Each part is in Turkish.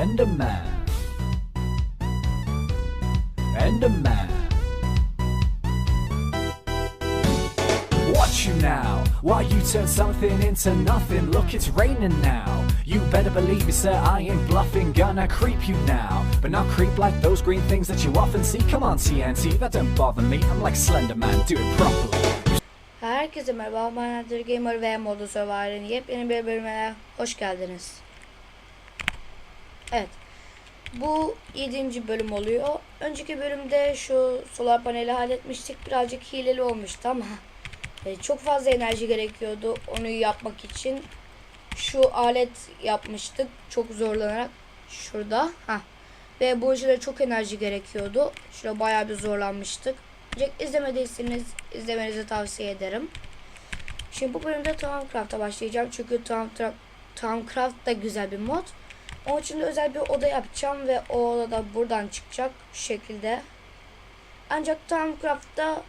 Enderman. man Watch you now, why you turn something into nothing? Look, it's raining now. You better believe me, sir, I ain't bluffing. Gonna creep you now, but not creep like those green things that you often see. Come on, TNT, that don't bother me. I'm like Slender Man, do it properly. Herkese merhaba, ben Hunter Gamer ve Modu Survivor'ın yepyeni bir bölümüne hoş geldiniz. Evet, bu 7. bölüm oluyor. Önceki bölümde şu solar paneli halletmiştik. Birazcık hileli olmuştu ama e, çok fazla enerji gerekiyordu onu yapmak için. Şu alet yapmıştık çok zorlanarak. Şurada. ha Ve bu işe çok enerji gerekiyordu. Şurada bayağı bir zorlanmıştık. Ancak izlemediyseniz izlemenizi tavsiye ederim. Şimdi bu bölümde Thaumcraft'a başlayacağım. Çünkü Thaumcraft da güzel bir mod. Onun için de özel bir oda yapacağım ve o oda da buradan çıkacak şu şekilde. Ancak Thaumcraft'ta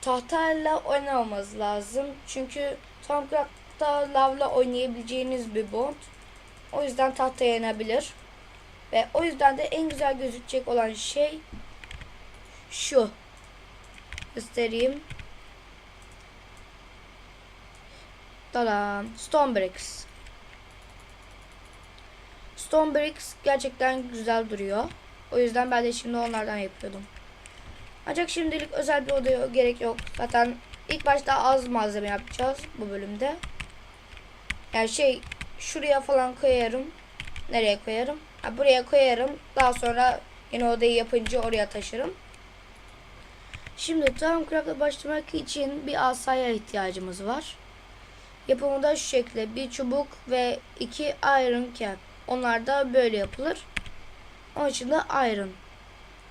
tahtayla oynamamız lazım. Çünkü Thaumcraft'ta lavla oynayabileceğiniz bir mod. O yüzden tahta yenebilir. Ve o yüzden de en güzel gözükecek olan şey şu göstereyim. Tadam. Stone Bricks. Stone Bricks gerçekten güzel duruyor. O yüzden ben de şimdi onlardan yapıyordum. Ancak şimdilik özel bir odaya gerek yok. Zaten ilk başta az malzeme yapacağız bu bölümde. Yani şey şuraya falan koyarım. Nereye koyarım? Ha, buraya koyarım. Daha sonra yine odayı yapınca oraya taşırım. Şimdi Thaumcraft'a başlamak için bir asaya ihtiyacımız var. Yapımı da şu şekilde bir çubuk ve iki iron cap. Onlar da böyle yapılır. Onun için de iron.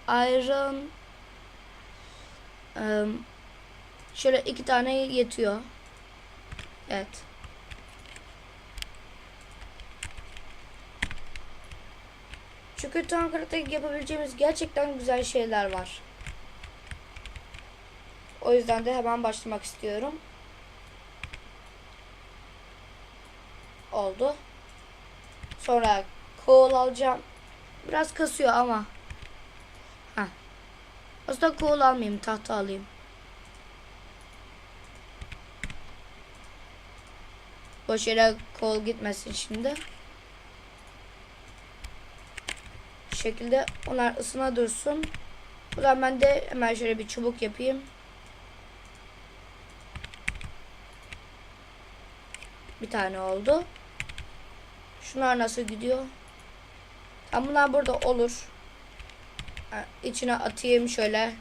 Iron şöyle iki tane yetiyor. Evet. Çünkü Thaumcraft'ta yapabileceğimiz gerçekten güzel şeyler var. O yüzden de hemen başlamak istiyorum. Oldu. Sonra coal alacağım. Biraz kasıyor ama. Heh. Aslında coal almayayım. Tahta alayım. Boş yere coal gitmesin şimdi. Bu şekilde onlar ısına dursun. O zaman ben de hemen şöyle bir çubuk yapayım. Bir tane oldu. Şunlar nasıl gidiyor? Tam bunlar burada olur. Ha, İçine atayım şöyle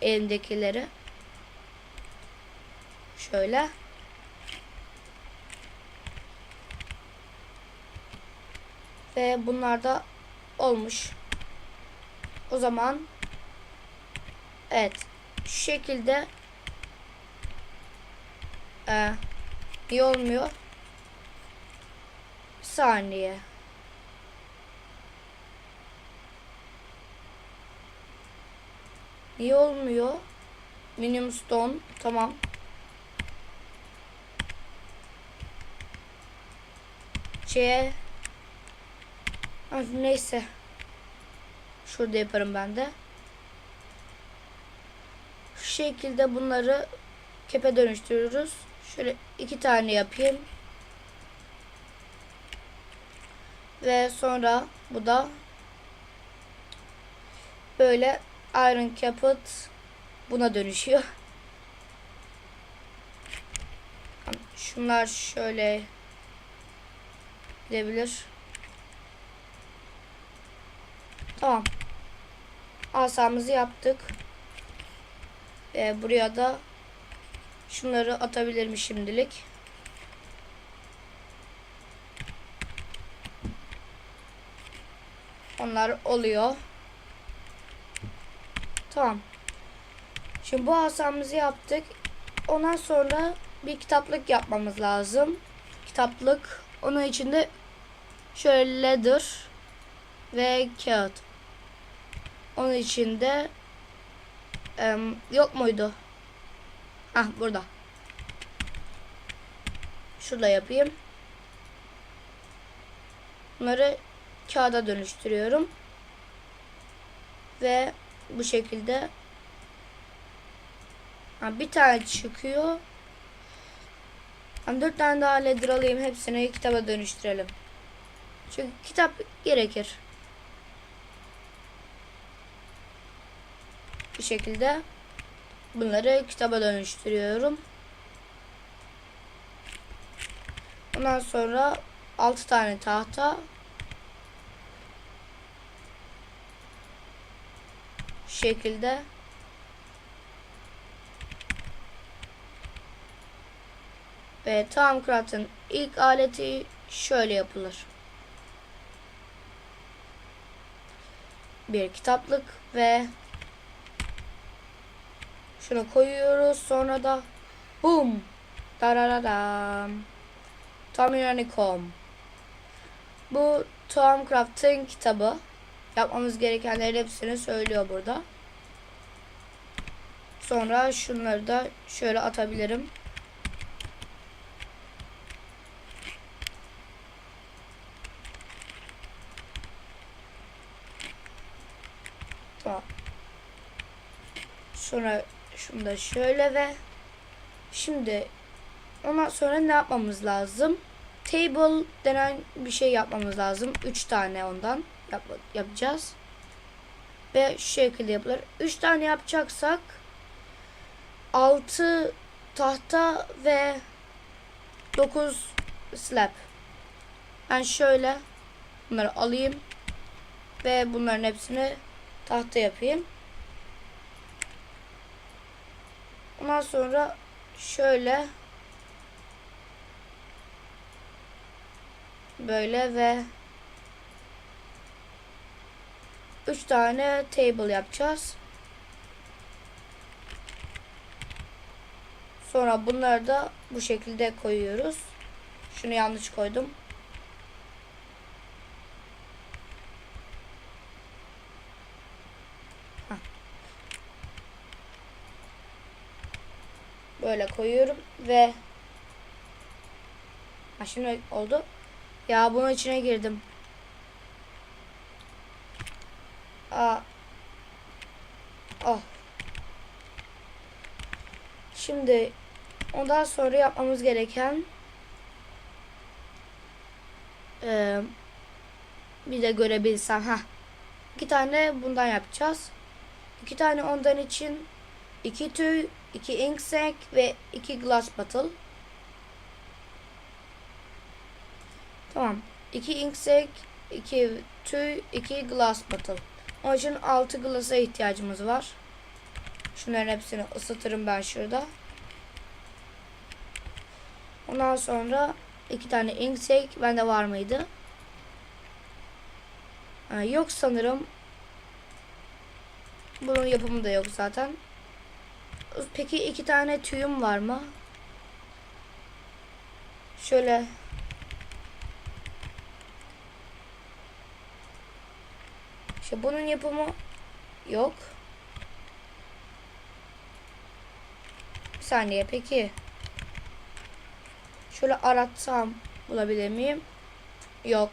elimdekileri. Şöyle. Ve bunlar da olmuş. O zaman evet şu şekilde e, iyi olmuyor. Saniye. İyi olmuyor. Minimum stone. Tamam. Ay, neyse. Şurada yaparım ben de. Şu şekilde bunları kepe dönüştürüyoruz. Şöyle iki tane yapayım. Ve sonra bu da böyle iron caput buna dönüşüyor. Şunlar şöyle gidebilir. Tamam. Asamızı yaptık. Ve buraya da şunları atabilirim şimdilik. Onlar oluyor. Tamam. Şimdi bu asamızı yaptık. Ondan sonra bir kitaplık yapmamız lazım. Kitaplık. Onun içinde şöyle leather ve kağıt. Onun içinde em, yok muydu? Ah burada. Şurada yapayım. Bunları kağıda dönüştürüyorum. Ve bu şekilde ha, bir tane çıkıyor. Hem dört tane daha ledger alayım hepsini kitaba dönüştürelim. Çünkü kitap gerekir. Bu şekilde bunları kitaba dönüştürüyorum. Ondan sonra 6 tane tahta Şu şekilde ve Tamcraft'ın ilk aleti şöyle yapılır. Bir kitaplık ve şunu koyuyoruz. Sonra da boom darararam Tamiranicom Bu Tom Craft'ın kitabı. Yapmamız gerekenlerin hepsini söylüyor burada. Sonra şunları da şöyle atabilirim. Tamam. Sonra şunu da şöyle ve şimdi ondan sonra ne yapmamız lazım? Table denen bir şey yapmamız lazım. 3 tane ondan yap yapacağız. Ve şu şekilde yapılır. 3 tane yapacaksak 6 tahta ve 9 slab. Ben şöyle bunları alayım ve bunların hepsini tahta yapayım. Ondan sonra şöyle böyle ve 3 tane table yapacağız. Sonra bunları da bu şekilde koyuyoruz. Şunu yanlış koydum. Böyle koyuyorum ve ha şimdi oldu. Ya bunun içine girdim. Aa. Oh. Şimdi ondan sonra yapmamız gereken eee, bir de görebilsem ha iki tane bundan yapacağız. İki tane ondan için iki tüy, iki inksack ve iki glass bottle. Tamam. İki inksack, iki tüy, iki glass bottle. Onun için altı glass'a ihtiyacımız var. Şunların hepsini ısıtırım ben şurada. Ondan sonra iki tane inksack bende var mıydı? Ha, yok sanırım. Bunun yapımı da yok zaten. Peki iki tane tüyüm var mı? Şöyle İşte bunun yapımı yok. Bir saniye peki. Şöyle aratsam bulabilir miyim? Yok.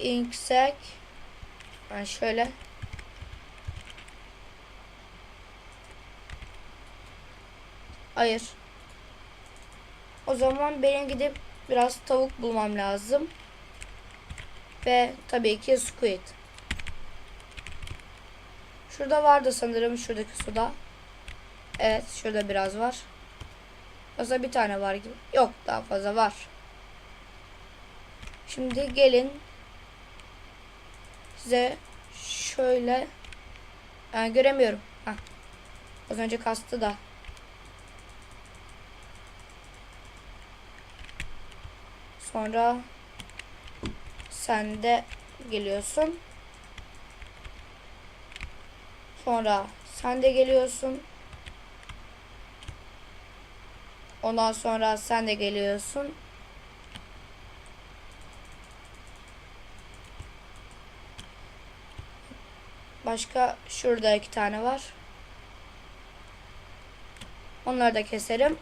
Inksack. Ben şöyle. Hayır. O zaman benim gidip biraz tavuk bulmam lazım. Ve tabii ki squid. Şurada vardı sanırım şuradaki suda. Evet şurada biraz var. Aslında bir tane var gibi. Yok daha fazla var. Şimdi gelin. Size şöyle yani göremiyorum. Heh. Az önce kastı da. Sonra sen de geliyorsun. Sonra sen de geliyorsun. Ondan sonra sen de geliyorsun. Başka şurada iki tane var. Onları da keserim.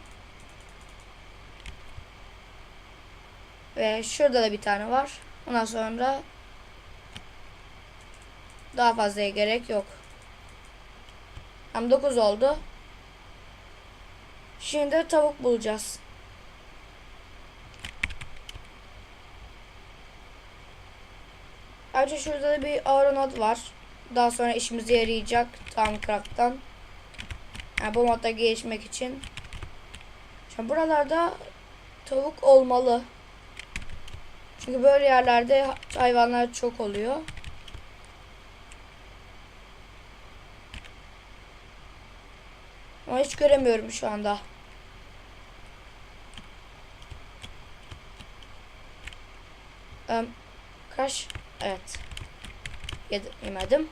Ve şurada da bir tane var. Ondan sonra daha fazlaya gerek yok. Hem 9 oldu. Şimdi tavuk bulacağız. Ayrıca şurada da bir aeronot var. Daha sonra işimize yarayacak Tamcraft'tan. Yani bu modda gelişmek için. Şimdi buralarda tavuk olmalı. Çünkü böyle yerlerde hayvanlar çok oluyor. Ama hiç göremiyorum şu anda. Um, kaç? Evet. Yedim, yemedim.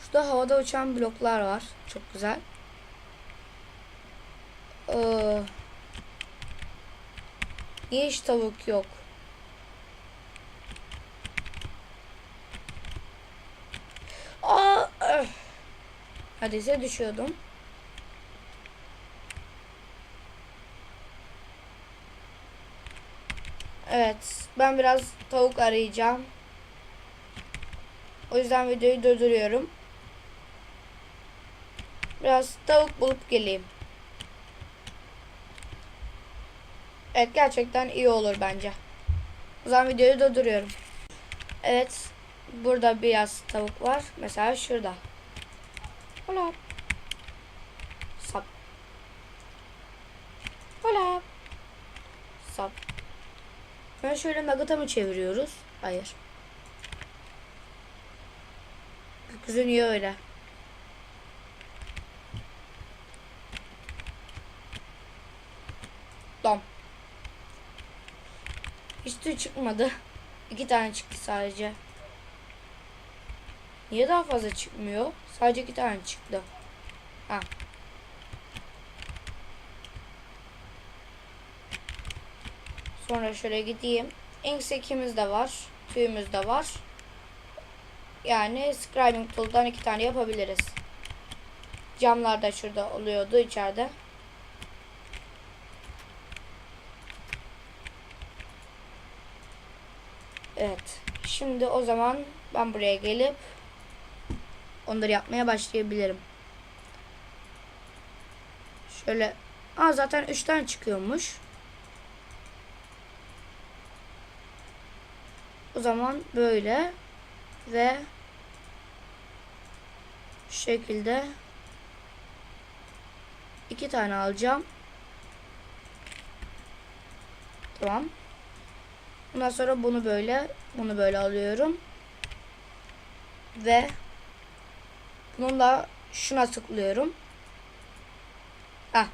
Şurada havada uçan bloklar var. Çok güzel. Ee, niye hiç tavuk yok? Aa, öf. Neredeyse düşüyordum. Evet, ben biraz tavuk arayacağım. O yüzden videoyu durduruyorum. Biraz tavuk bulup geleyim. Evet, gerçekten iyi olur bence. O zaman videoyu durduruyorum. Evet, burada biraz tavuk var. Mesela şurada. Hola. Sap. Hola. Sap. Ben şöyle nugget'a mı çeviriyoruz? Hayır. Gökyüzü niye öyle? Dom. Hiç tüy çıkmadı. İki tane çıktı sadece. Niye daha fazla çıkmıyor? Sadece iki tane çıktı. Ha. Sonra şöyle gideyim. Inksekimiz de var. Tüyümüz de var. Yani scribing tool'dan iki tane yapabiliriz. Camlar da şurada oluyordu içeride. Evet. Şimdi o zaman ben buraya gelip onları yapmaya başlayabilirim. Şöyle. Aa zaten 3 tane çıkıyormuş. O zaman böyle ve şu şekilde iki tane alacağım. Tamam. Ondan sonra bunu böyle, bunu böyle alıyorum. Ve bununla şuna tıklıyorum. Ah.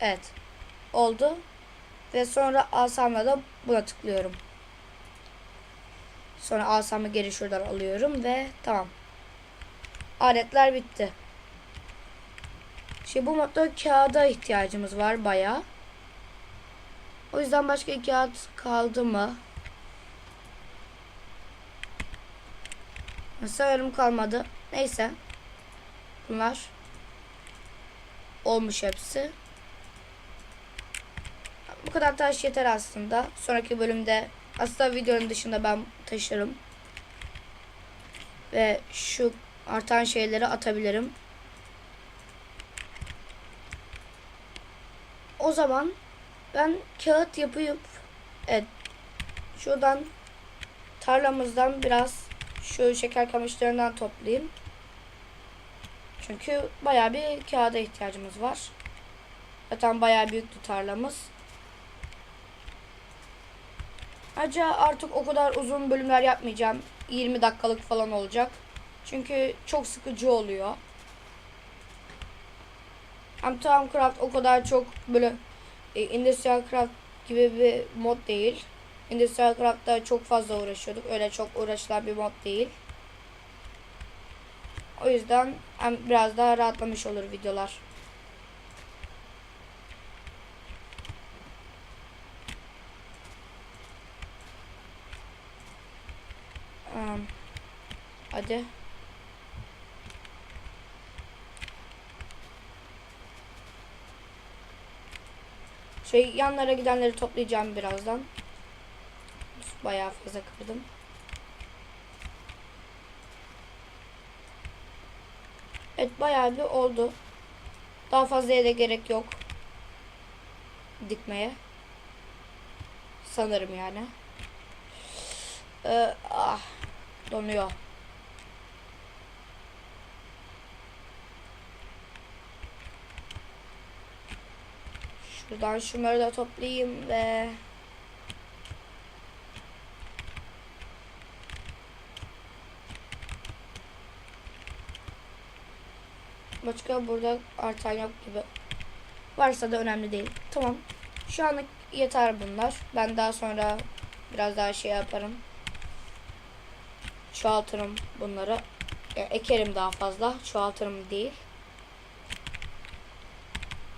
Evet. Oldu. Ve sonra asamla da buna tıklıyorum. Sonra asamı geri şuradan alıyorum ve tamam. Aletler bitti. Şimdi bu modda kağıda ihtiyacımız var bayağı. O yüzden başka kağıt kaldı mı? Sanırım kalmadı. Neyse. Bunlar olmuş hepsi. Bu kadar taş yeter aslında. Sonraki bölümde aslında videonun dışında ben taşırım. Ve şu artan şeyleri atabilirim. O zaman ben kağıt yapıp evet şuradan tarlamızdan biraz şu şeker kamışlarından toplayayım. Çünkü baya bir kağıda ihtiyacımız var. Zaten baya büyüktü tarlamız. Ayrıca artık o kadar uzun bölümler yapmayacağım. 20 dakikalık falan olacak. Çünkü çok sıkıcı oluyor. Hem Thaumcraft o kadar çok böyle e, Industrial Craft gibi bir mod değil. Industrial Craft'ta çok fazla uğraşıyorduk. Öyle çok uğraşılan bir mod değil. O yüzden biraz daha rahatlamış olur videolar. Um, hadi. Şey yanlara gidenleri toplayacağım birazdan. Bayağı fazla kırdım. Evet bayağı bir oldu. Daha fazlaya da gerek yok. Dikmeye. Sanırım yani. Ee, ah, donuyor. Şuradan şunları da toplayayım ve Başka burada artan yok gibi. Varsa da önemli değil. Tamam. Şu anlık yeter bunlar. Ben daha sonra biraz daha şey yaparım. Çoğaltırım bunları. E, ekerim daha fazla. Çoğaltırım değil.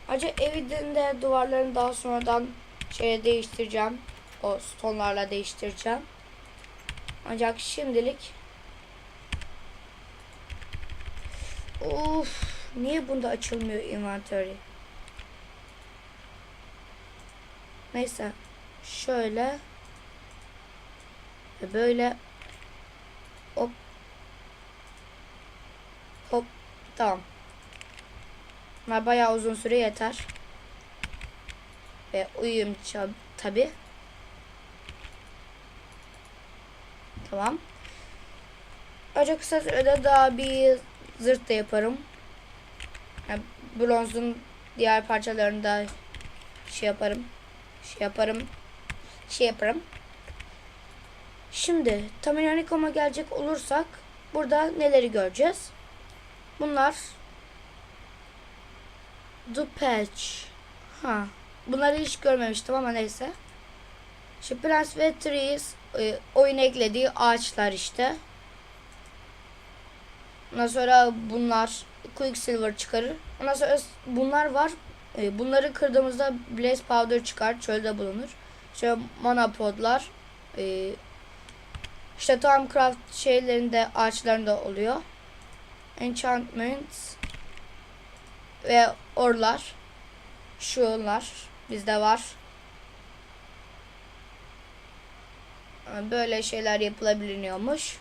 Ayrıca evin de duvarlarını daha sonradan şeye değiştireceğim. O stonlarla değiştireceğim. Ancak şimdilik Of, niye bunda açılmıyor inventory? Neyse, şöyle ve böyle hop hop tamam. Bunlar bayağı uzun süre yeter. Ve uyuyum tabi. Tamam. Ancak kısa sürede daha bir zırt da yaparım. Yani bronzun diğer parçalarını da şey yaparım. Şey yaparım. Şey yaparım. Şimdi Tamiranikom'a gelecek olursak burada neleri göreceğiz? Bunlar The Patch. Ha. Bunları hiç görmemiştim ama neyse. Şu Plants ve Trees e, oyun eklediği ağaçlar işte. Ondan sonra bunlar Quicksilver çıkarır. Ondan sonra bunlar var. E, bunları kırdığımızda Blaze Powder çıkar. Çölde bulunur. Şöyle mana podlar. E, işte Thaumcraft şeylerinde ağaçlarında oluyor. Enchantments ve orlar. Şunlar bizde var. Böyle şeyler yapılabiliyormuş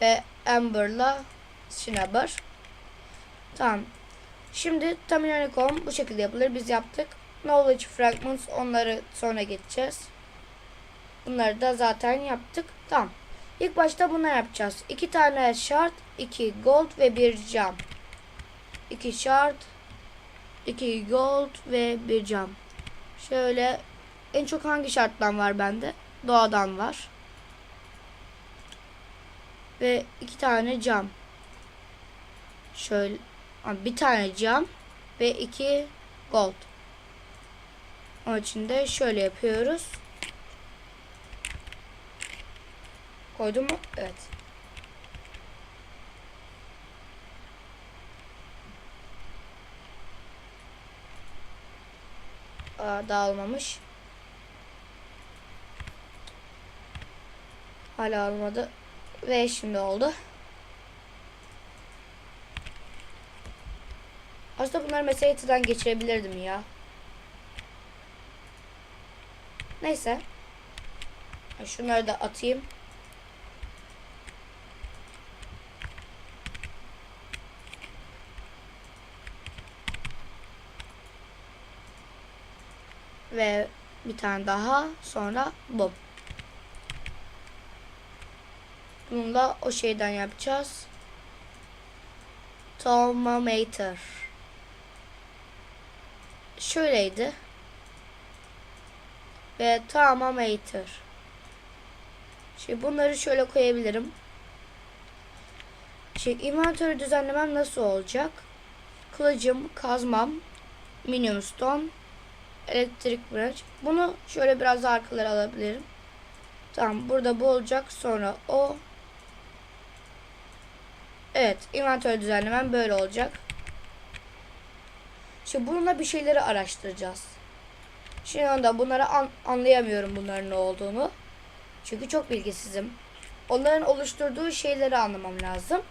ve Amber'la Cinnabar. Tamam. Şimdi Terminalicon bu şekilde yapılır. Biz yaptık. Knowledge Fragments onları sonra geçeceğiz. Bunları da zaten yaptık. Tamam. İlk başta bunları yapacağız. İki tane shard, iki gold ve bir cam. İki shard, iki gold ve bir cam. Şöyle en çok hangi şarttan var bende? Doğadan var ve iki tane cam. Şöyle bir tane cam ve iki gold. Onun için de şöyle yapıyoruz. Koydum mu? Evet. Dağılmamış. Hala olmadı. Ve şimdi oldu. Aslında bunları mesela geçirebilirdim ya. Neyse. Şunları da atayım. Ve bir tane daha sonra bu. Bunu da o şeyden yapacağız. Thermometer. Şöyleydi. Ve thermometer. Şimdi bunları şöyle koyabilirim. Şimdi inventörü düzenlemem nasıl olacak? Kılıcım, kazmam, minimum stone, elektrik branch. Bunu şöyle biraz arkalara alabilirim. Tamam burada bu olacak. Sonra o Evet, inventör düzenlemem böyle olacak. Şimdi bununla bir şeyleri araştıracağız. Şimdi anda bunları an anlayamıyorum bunların ne olduğunu. Çünkü çok bilgisizim. Onların oluşturduğu şeyleri anlamam lazım.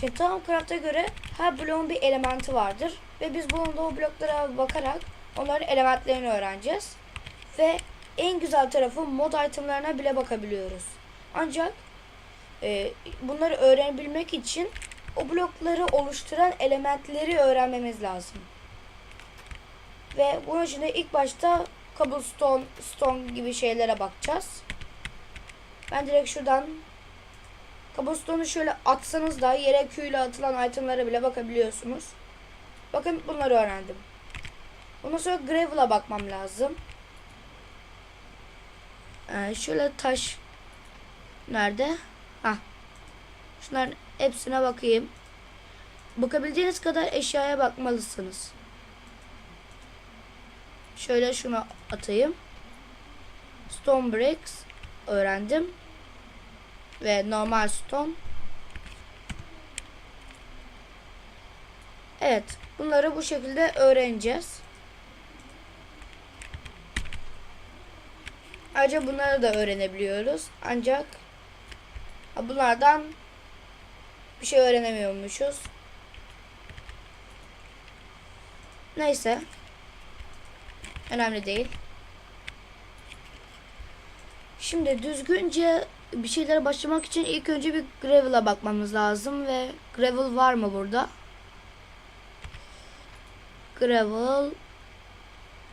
Şimdi Thaumcraft'a göre her bloğun bir elementi vardır. Ve biz bunun da bloklara bakarak onların elementlerini öğreneceğiz. Ve en güzel tarafı mod itemlarına bile bakabiliyoruz. Ancak e, bunları öğrenebilmek için o blokları oluşturan elementleri öğrenmemiz lazım. Ve bunun için ilk başta cobblestone, stone gibi şeylere bakacağız. Ben direkt şuradan cobblestone'u şöyle atsanız da yere Q ile atılan itemlara bile bakabiliyorsunuz. Bakın bunları öğrendim. Ondan sonra gravel'a bakmam lazım. Ee, şöyle taş nerede? Ha. Şunların hepsine bakayım. Bakabildiğiniz kadar eşyaya bakmalısınız. Şöyle şunu atayım. Stone bricks öğrendim. Ve normal stone. Evet. Bunları bu şekilde öğreneceğiz. Ayrıca bunları da öğrenebiliyoruz. Ancak bunlardan bir şey öğrenemiyormuşuz. Neyse. Önemli değil. Şimdi düzgünce bir şeylere başlamak için ilk önce bir gravel'a bakmamız lazım ve gravel var mı burada? Gravel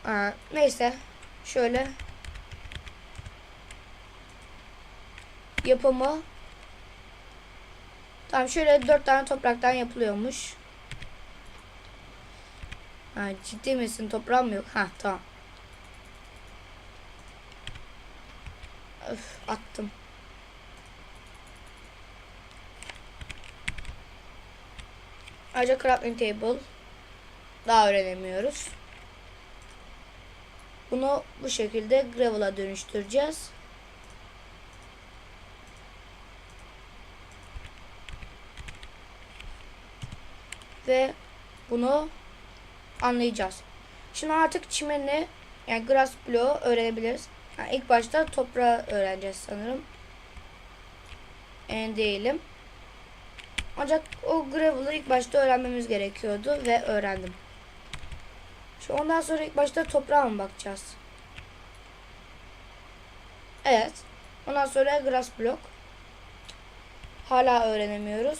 Aa, neyse şöyle yapımı Tamam şöyle dört tane topraktan yapılıyormuş. Ha, ciddi misin toprağım yok? Ha tamam. Öf, attım. Ayrıca crafting table daha öğrenemiyoruz. Bunu bu şekilde gravel'a dönüştüreceğiz. Ve bunu anlayacağız. Şimdi artık çimeni yani grass bloğu öğrenebiliriz. Yani ilk başta toprağı öğreneceğiz sanırım. En değilim. Ancak o gravel'ı ilk başta öğrenmemiz gerekiyordu ve öğrendim. Şu ondan sonra ilk başta toprağa mı bakacağız? Evet. Ondan sonra grass block. Hala öğrenemiyoruz.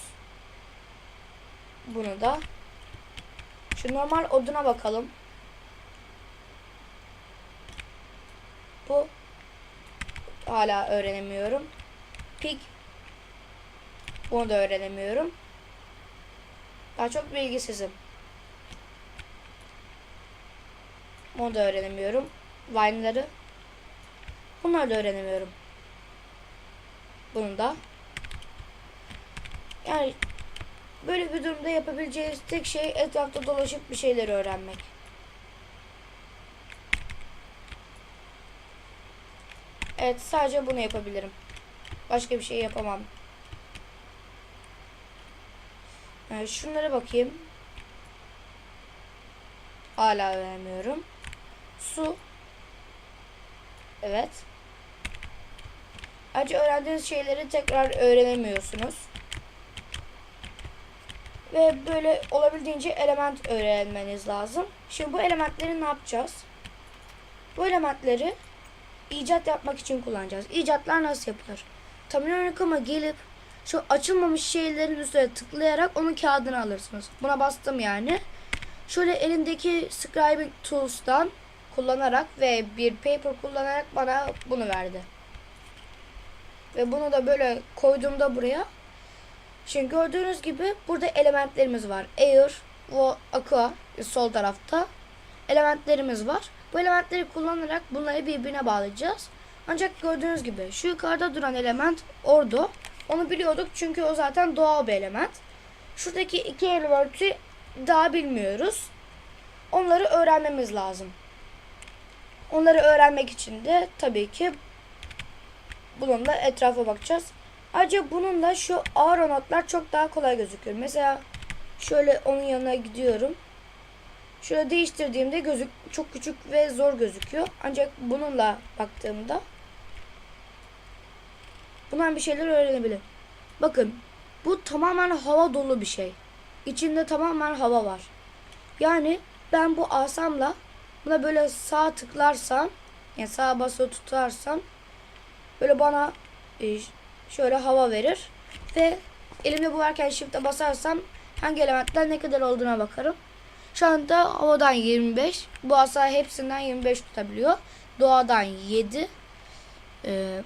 Bunu da. Şu normal oduna bakalım. Bu hala öğrenemiyorum. Pig bunu da öğrenemiyorum. Daha çok bilgisizim. Bunu da öğrenemiyorum. Vine'ları. Bunları da öğrenemiyorum. Bunu da. Yani böyle bir durumda yapabileceğiniz tek şey etrafta dolaşıp bir şeyleri öğrenmek. Evet sadece bunu yapabilirim. Başka bir şey yapamam. Yani şunlara bakayım. Hala öğrenmiyorum. Su. Evet. Ayrıca öğrendiğiniz şeyleri tekrar öğrenemiyorsunuz. Ve böyle olabildiğince element öğrenmeniz lazım. Şimdi bu elementleri ne yapacağız? Bu elementleri icat yapmak için kullanacağız. İcatlar nasıl yapılır? Terminalicum'a gelip şu açılmamış şeylerin üstüne tıklayarak onun kağıdını alırsınız. Buna bastım yani. Şöyle elimdeki scribing tools'tan kullanarak ve bir paper kullanarak bana bunu verdi. Ve bunu da böyle koyduğumda buraya. Şimdi gördüğünüz gibi burada elementlerimiz var. Air ve aqua sol tarafta elementlerimiz var. Bu elementleri kullanarak bunları birbirine bağlayacağız. Ancak gördüğünüz gibi şu yukarıda duran element ordu. Onu biliyorduk çünkü o zaten doğal bir element. Şuradaki iki elementi daha bilmiyoruz. Onları öğrenmemiz lazım. Onları öğrenmek için de tabii ki bununla etrafa bakacağız. Ayrıca bununla şu ağır notlar çok daha kolay gözüküyor. Mesela şöyle onun yanına gidiyorum. Şöyle değiştirdiğimde gözük çok küçük ve zor gözüküyor. Ancak bununla baktığımda bundan bir şeyler öğrenebilirim. Bakın bu tamamen hava dolu bir şey. İçinde tamamen hava var. Yani ben bu asamla buna böyle sağ tıklarsam yani sağa basılı tutarsam böyle bana e, şöyle hava verir ve elimde bu varken shift'e basarsam hangi elementten ne kadar olduğuna bakarım. Şu anda havadan 25. Bu asa hepsinden 25 tutabiliyor. Doğadan 7. Ee,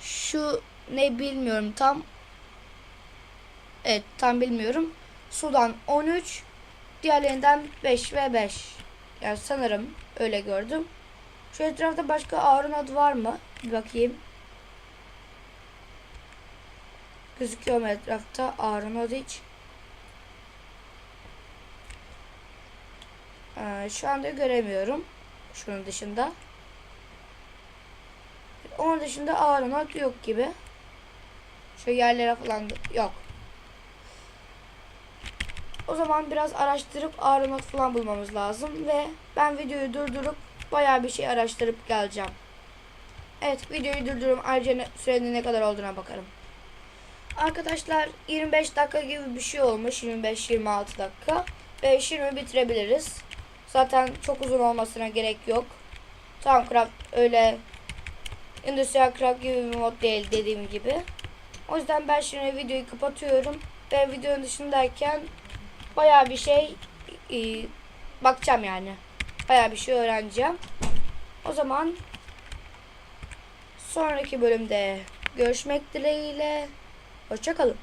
şu ne bilmiyorum tam. Evet tam bilmiyorum. Sudan 13. Diğerlerinden 5 ve 5. Yani sanırım öyle gördüm. Şu etrafta başka Arun adı var mı? Bir bakayım. Gözüküyor mu etrafta hiç? Ee, şu anda göremiyorum. Şunun dışında. Onun dışında ağrımak yok gibi. Şu yerlere falan yok. O zaman biraz araştırıp ağrımak falan bulmamız lazım ve ben videoyu durdurup bayağı bir şey araştırıp geleceğim. Evet videoyu durdururum ayrıca sürenin ne kadar olduğuna bakarım. Arkadaşlar 25 dakika gibi bir şey olmuş 25-26 dakika ve işimi bitirebiliriz. Zaten çok uzun olmasına gerek yok. Thaumcraft öyle Industrial Craft gibi bir mod değil dediğim gibi. O yüzden ben şimdi videoyu kapatıyorum. Ve videonun dışındayken bayağı bir şey e, bakacağım yani. Bayağı bir şey öğreneceğim. O zaman sonraki bölümde görüşmek dileğiyle. Hoşçakalın.